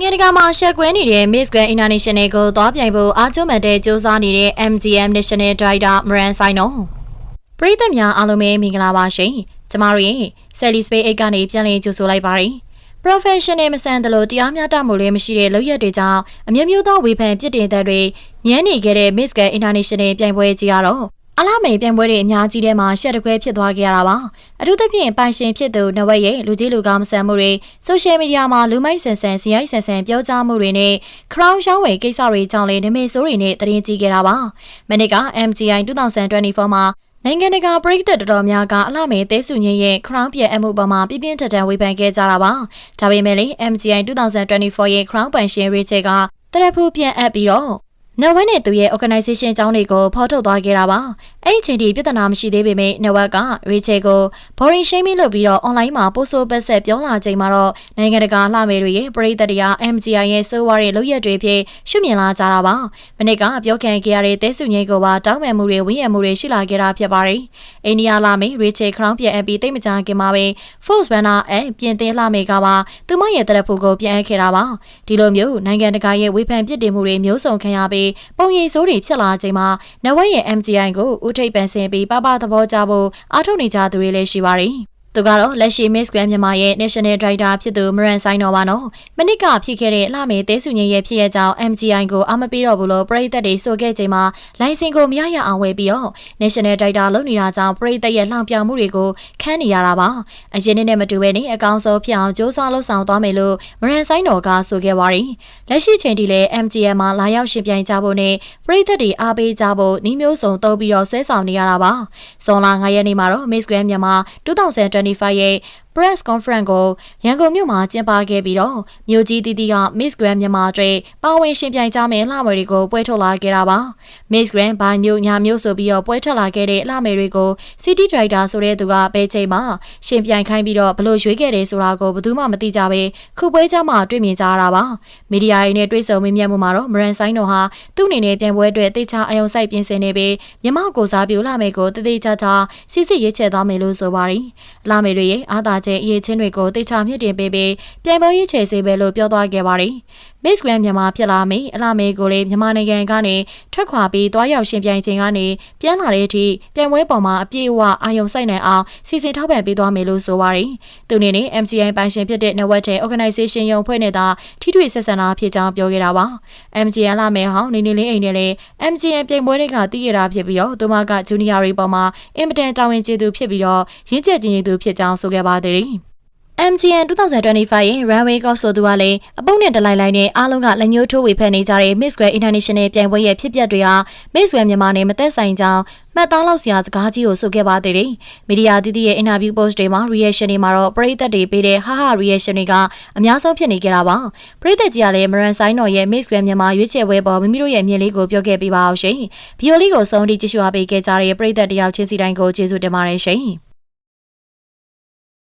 နိုင်ငံတကာမှာရှက်ကွဲနေတဲ့ Miss Grand International ကိုသွားပြိုင်ဖို့အားကျုံးမှတ်တဲ့စူးစမ်းနေတဲ့ MGM National Director Moran Saino ပရိသတ်များအားလုံးပဲမင်္ဂလာပါရှင်။ကျမတို့ရဲ့ Sally Space 8ကနေပြန်လည်ကြိုဆိုလိုက်ပါရစေ။ Professional မဆန်တယ်လို့တရားမျှတမှုလည်းမရှိတဲ့လုပ်ရက်တွေကြောင့်အမျိုးမျိုးသောဝေဖန်ပြစ်တင်တဲ့တွေညမ်းနေခဲ့တဲ့ Miss Grand International ပြိုင်ပွဲကြီးကတော့ အလားမေပြိုင်ပွဲတွေအများကြီးထဲမှာရှက်တခွဲဖြစ်သွားခဲ့ရတာပါအထူးသဖြင့်ပိုင်ရှင်ဖြစ်သူနဝက်ရဲ့လူကြီးလူကောင်းမဆန်မှုတွေဆိုရှယ်မီဒီယာမှာလူမိုက်ဆန်ဆန်စီရိုက်ဆန်ဆန်ပြောကြားမှုတွေနဲ့ crown ရှောင်းဝယ်ကိစ္စတွေကြောင့်လည်းနမေဆိုးတွေနဲ့တရင်ကြီးခဲ့တာပါမနစ်က MGI 2024မှာနိုင်ငံတကာပြည်သက်တော်တော်များကအလှမေသေးစုညင်းရဲ့ crown ပြဲအမှုပေါ်မှာပြပြင်းထန်ထန်ဝေဖန်ခဲ့ကြတာပါဒါပေမဲ့လေ MGI 2024ရဲ့ crown ပိုင်ရှင် Rachel ကတရဖူပြန်အပ်ပြီးတော့ နော်ဝက်နဲ့သူရဲ့ organization အကြောင်းတွေကိုဖော်ထုတ်သွားခဲ့တာပါ။ အဲ့ဒီအချိန်ထိပြဿနာမရှိသေးပေမဲ့နော်ဝက်က Rachel ကို boring shaming လုပ်ပြီးတော့ online မှာပို့ဆိုပတ်ဆက်ပြောလာချိန်မှာတော့နိုင်ငံတကာလှမယ်တွေရဲ့ပြည်သက်တရား MGI ရဲ့စိုးဝါးရဲ့လုပ်ရက်တွေဖြစ်ရှုမြင်လာကြတာပါ။မနစ်ကပြောခံခဲ့ရတဲ့တဲစုငိတ်ကိုပါတောင်းပန်မှုတွေဝင်းရမှုတွေရှိလာခဲ့တာဖြစ်ပါတယ်။အိန္ဒိယလှမယ် Rachel Crown ပြန်အပ်ပြီးတိတ်မကြခင်မှာပဲ Force Runner အပြင်သင်းလှမယ်ကပါသူမရဲ့တရဖူကိုပြန်အပ်ခဲ့တာပါ။ဒီလိုမျိုးနိုင်ငံတကာရဲ့ဝေဖန်ပြစ်တင်မှုတွေမျိုးစုံခံရပြီးပုံရိပ်ဆိုးတွေဖြစ်လာချိန်မှာနဝက်ရဲ့ MGI ကိုဦးထိပ်ပန်ဆင်ပြီးပပသဘောကြဖို့အားထုတ်နေကြသူတွေလည်းရှိပါတယ်။ သူကတော့လက်ရှိ Miss Grand မြန်မာရဲ့ National Director ဖြစ်သူမရန်ဆိုင်တော်ပါနော်။မနစ်ကဖြစ်ခဲ့တဲ့အလှမေတဲစုငင်ရဲ့ဖြစ်ရကြောင်း MGI ကိုအမပေးတော့ဘူးလို့ပရိသတ်တွေဆိုခဲ့ချိန်မှာလိုင်စင်ကိုမရရအောင်ဝယ်ပြီးတော့ National Director လုပ်နေတာကြောင့်ပရိသတ်ရဲ့လှောင်ပြောင်မှုတွေကိုခန်းနေရတာပါ။အရင်နှစ်နဲ့မတူဘဲနဲ့အကောင်းဆုံးဖြစ်အောင်စ조사လုပ်ဆောင်သွားမယ်လို့မရန်ဆိုင်တော်ကဆိုခဲ့ပါတယ်။လက်ရှိချိန်ထိလည်း MGI မှာလာရောက်ရှင်ပြိုင်ကြဖို့နဲ့ပရိသတ်တွေအားပေးကြဖို့နှီးမျိုးစုံတုံးပြီးတော့ဆွဲဆောင်နေရတာပါ။ဇွန်လ9ရက်နေ့မှာတော့ Miss Grand မြန်မာ2020 25A press conference ကိုရန်ကုန်မြို့မှာကျင်းပခဲ့ပြီးတော့မြို့ကြီးတီတီက Miss Grand မြန်မာတွေပါဝင်ရှင်ပြိုင်ကြမယ့်လှမယ်တွေကိုပွဲထုတ်လာခဲ့တာပါ Miss Grand ဘိုင်မြို့ညာမြို့ဆိုပြီးတော့ပွဲထွက်လာခဲ့တဲ့လှမယ်တွေကို City Director ဆိုတဲ့သူကပဲချိန်မှာရှင်ပြိုင်ခိုင်းပြီးတော့ဘလို့ရွေးခဲ့တယ်ဆိုတာကိုဘယ်သူမှမသိကြပဲခုပွဲကြမှာတွေ့မြင်ကြရတာပါမီဒီယာတွေနဲ့တွေ့ဆုံမေးမြန်းမှုမှာတော့မရန်ဆိုင်တော်ဟာသူ့အနေနဲ့ပြိုင်ပွဲအတွက်တေချာအယုံစိုက်ပြင်ဆင်နေပြီးမြမကိုစားပြူလှမယ်ကိုတသေးချာချာစစ်စစ်ရေးချဲသွားမယ်လို့ဆိုပါတယ်လှမယ်တွေရဲ့အားသာချက်အရေးချင်းတွေကိုတေချာမြင့်တင်ပေးပြီးပြိုင်ပွဲရေးချေစေပဲလို့ပြောသွားခဲ့ပါတယ်။ Miss Grand မြန်မာဖြစ်လာမိအလားမေကိုလည်းမြန်မာနိုင်ငံကနေထွက်ခွာပြီးတွားရောက်ရှင်ပြိုင်ချိန်ကနေပြန်လာတဲ့အထိပြိုင်ပွဲပေါ်မှာအပြည့်အဝအာရုံစိုက်နိုင်အောင်စီစဉ်ထောက်ပံ့ပေးသွားမယ်လို့ဆိုပါတယ်။သူအနေနဲ့ MCI ပိုင်ရှင်ဖြစ်တဲ့ Network တဲ့ Organization ရုံဖွဲ့နေတာထိတွေ့ဆက်ဆံတာဖြစ်ကြောင်းပြောခဲ့တာပါ။ MCI လာမယ်ဟောင်းနေနေလေးအိမ်နဲ့လည်း MCI ပြိုင်ပွဲတွေကတည်ရတာဖြစ်ပြီးတော့သူမက Junior တွေပေါ်မှာအင်မတန်တာဝန်ကျေသူဖြစ်ပြီးတော့ရင့်ကျက်ခြင်းသူဖြစ်ကြောင်းဆိုခဲ့ပါသေးတယ်။ MGN 2025ရဲ့ Runway Golf ဆိုသူကလည်းအပုပ်နဲ့တလိုက်လိုက်နဲ့အားလုံးကလက်ညှိုးထိုးဝေဖန်နေကြတဲ့ Miss Grand International ပြိုင်ပွဲရဲ့ဖြစ်ပျက်တွေဟာ Miss Grand မြန်မာနဲ့မသက်ဆိုင်ကြောင်းမှတ်သားလောက်စရာစကားကြီးကိုဆိုခဲ့ပါသေးတယ်။မီဒီယာတည်တည်ရဲ့ interview post တွေမှာ reaction တွေမှာတော့ပရိသတ်တွေပေးတဲ့ဟာဟာ reaction တွေကအများဆုံးဖြစ်နေကြတာပါ။ပရိသတ်ကြီးကလည်းမရန်ဆိုင်တော်ရဲ့ Miss Grand မြန်မာရွေးချယ်ပွဲပေါ်မိမိတို့ရဲ့မြင်လေးကိုပြောခဲ့ပေးပါအောင်ရှင်။ဗီယိုလေးကိုစုံတီကြည့်ရှုအားပေးခဲ့ကြတဲ့ပရိသတ်တယောက်ချင်းစီတိုင်းကိုကျေးဇူးတင်ပါတယ်ရှင်။